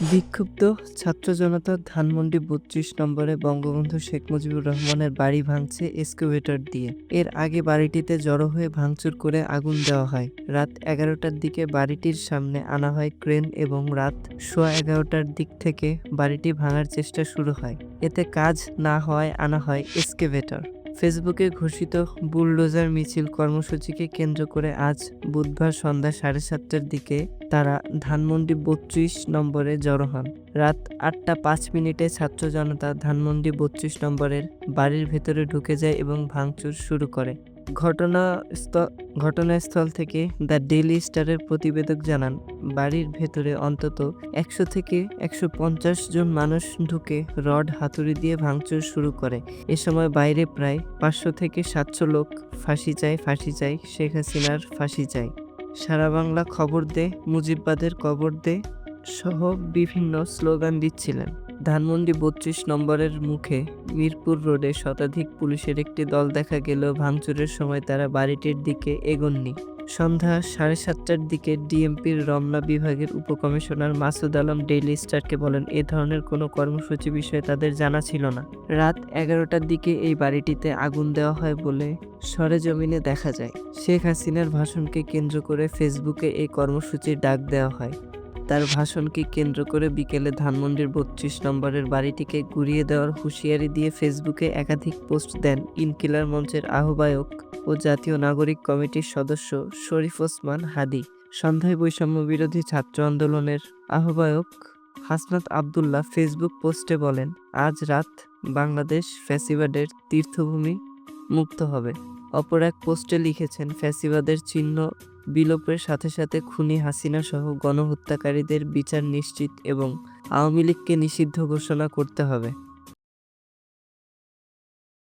বিক্ষুব্ধ ছাত্র জনতা ধানমন্ডি বত্রিশ নম্বরে বঙ্গবন্ধু শেখ মুজিবুর রহমানের বাড়ি ভাঙছে এক্সকাভেটর দিয়ে। এর আগে বাড়িটিতে জড়ো হয়ে ভাঙচুর করে আগুন দেওয়া হয়। রাত এগারোটার দিকে বাড়িটির সামনে আনা হয় ক্রেন এবং রাত সোয়া এগারোটার দিক থেকে বাড়িটি ভাঙার চেষ্টা শুরু হয়। এতে কাজ না হওয়ায় আনা হয় এক্সকেভেটর। ফেসবুকে ঘোষিত বুলডোজার মিছিল কর্মসূচিকে কেন্দ্র করে আজ বুধবার সন্ধ্যা সাড়ে সাতটার দিকে তারা ধানমন্ডি বত্রিশ নম্বরে জড়ো হন। রাত আটটা পাঁচ মিনিটে ছাত্র জনতা ধানমন্ডি বত্রিশ নম্বরের বাড়ির ভেতরে ঢুকে যায় এবং ভাঙচুর শুরু করে। ঘটনাস্থল ঘটনাস্থল থেকে দ্য ডেইলি স্টারের প্রতিবেদক জানান, বাড়ির ভেতরে অন্তত একশো থেকে একশো পঞ্চাশ জন মানুষ ঢুকে রড হাতুড়ি দিয়ে ভাঙচুর শুরু করে। এ সময় বাইরে প্রায় পাঁচশো থেকে সাতশো লোক ফাঁসি চায় ফাঁসি চায়, শেখ হাসিনার ফাঁসি চায়। সারা বাংলা খবর দে, মুজিববাদের কবর দে সহ বিভিন্ন স্লোগান দিচ্ছিলেন। ধানমন্ডি বত্রিশ নম্বরের মুখে মিরপুর রোডে শতাধিক পুলিশের একটি দল দেখা গেলেও ভাঙচুরের সময় তারা বাড়িটির দিকে এগোননি। সন্ধ্যা সাড়ে সাতটার দিকে ডিএমপির রমনা বিভাগের উপকমিশনার মাসুদ আলম ডেইলি স্টারকে বলেন, এ ধরনের কোনো কর্মসূচি বিষয়ে তাদের জানা ছিল না। রাত এগারোটার দিকে এই বাড়িটিতে আগুন দেওয়া হয় বলে সরেজমিনে দেখা যায়। শেখ হাসিনার ভাষণকে কেন্দ্র করে ফেসবুকে এই কর্মসূচির ডাক দেওয়া হয়। তার ভাষণকে কেন্দ্র করে বিকেলে ধানমন্ডির বত্রিশ নম্বরের বাড়িটিকে ঘুরিয়ে দেওয়ার হুঁশিয়ারি দিয়ে ফেসবুকে একাধিক পোস্ট দেন ইনকিলার মঞ্চের আহ্বায়ক ও জাতীয় নাগরিক কমিটির সদস্য শরীফ ওসমান হাদি। সন্ধ্যায় বৈষম্য বিরোধী ছাত্র আন্দোলনের আহ্বায়ক হাসনাত আবদুল্লাহ ফেসবুক পোস্টে বলেন, আজ রাত বাংলাদেশ ফ্যাসিবাদের তীর্থভূমি মুক্ত হবে। অপর এক পোস্টে লিখেছেন, ফ্যাসিবাদের চিহ্ন বিলোপের সাথে সাথে খুনি হাসিনা সহ গণহত্যাকারীদের বিচার নিশ্চিত এবং আওয়ামী লীগকে নিষিদ্ধ ঘোষণা করতে হবে।